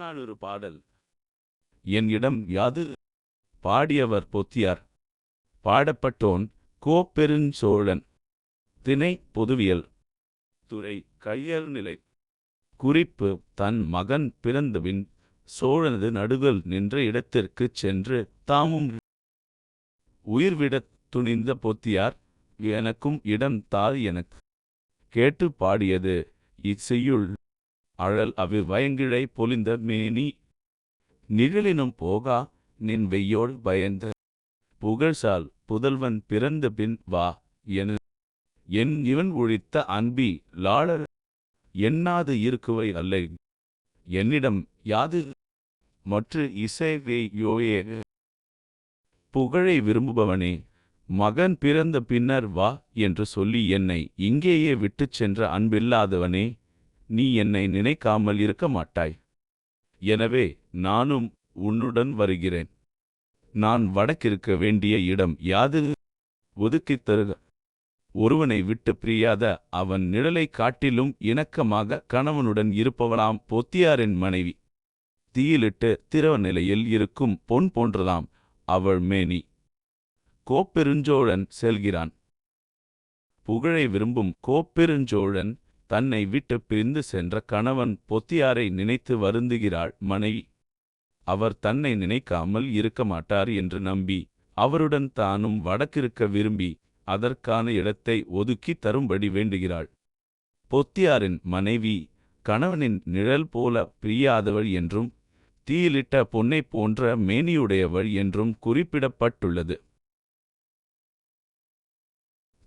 புறநானூறு பாடல். என் இடம் யாது பாடியவர் பொத்தியார். பாடப்பட்டோன் கோப்பெருஞ்சோழன் திணை பொதுவியல். துறை கையல்நிலை குறிப்பு தன் மகன் பிறந்தபின் சோழனது நடுவில் நின்ற இடத்திற்குச் சென்று தாமும் உயிர்விடத் துணிந்த பொத்தியார் எனக்கும் இடம் தாது எனக் கேட்டு பாடியது இச்செய்யுள் அழல் அவி பயங்கிழை பொலிந்த மேனி. நிழலினும் போகா நின் வெய்யோள் பயந்த. புகழ்சால் புதல்வன் பிறந்த பின் வா என. என் இவன் ஒழித்த அன்பி லாளர் எண்ணாது இருக்குவை அல்லை. என்னிடம் யாது? மற்று இசைவே யோயே புகழை விரும்புபவனே மகன் பிறந்த பின்னர் வா என்று சொல்லி என்னை இங்கேயே விட்டுச் சென்ற அன்பில்லாதவனே. நீ என்னை நினைக்காமல் இருக்க மாட்டாய். எனவே நானும் உன்னுடன் வருகிறேன். நான் வடக்கிருக்க வேண்டிய இடம் யாது? ஒதுக்கித் தருக. ஒருவனை விட்டு பிரியாத அவன் நிழலைக் காட்டிலும் இணக்கமாக கணவனுடன் இருப்பவளாம் பொத்தியாரின் மனைவி. தீயிலிட்டு திரவ நிலையில் இருக்கும் பொன் போன்றதாம் அவள் மேனி. கோப்பெருஞ்சோழன் செல்கிறான். புகழை விரும்பும் கோப்பெருஞ்சோழன் தன்னை விட்டு பிரிந்து சென்ற கணவன் பொத்தியாரை நினைத்து வருந்துகிறாள் மனைவி அவர் தன்னை நினைக்காமல் இருக்க மாட்டார் என்று நம்பி அவருடன் தானும் வடக்கிருக்க விரும்பி அதற்கான இடத்தை ஒதுக்கி தரும்படி வேண்டுகிறாள். பொத்தியாரின் மனைவி கணவனின் நிழல் போல பிரியாதவள் என்றும் தீயிலிட்ட பொன்னைப் போன்ற மேனியுடையவள் என்றும் குறிப்பிடப்பட்டுள்ளது.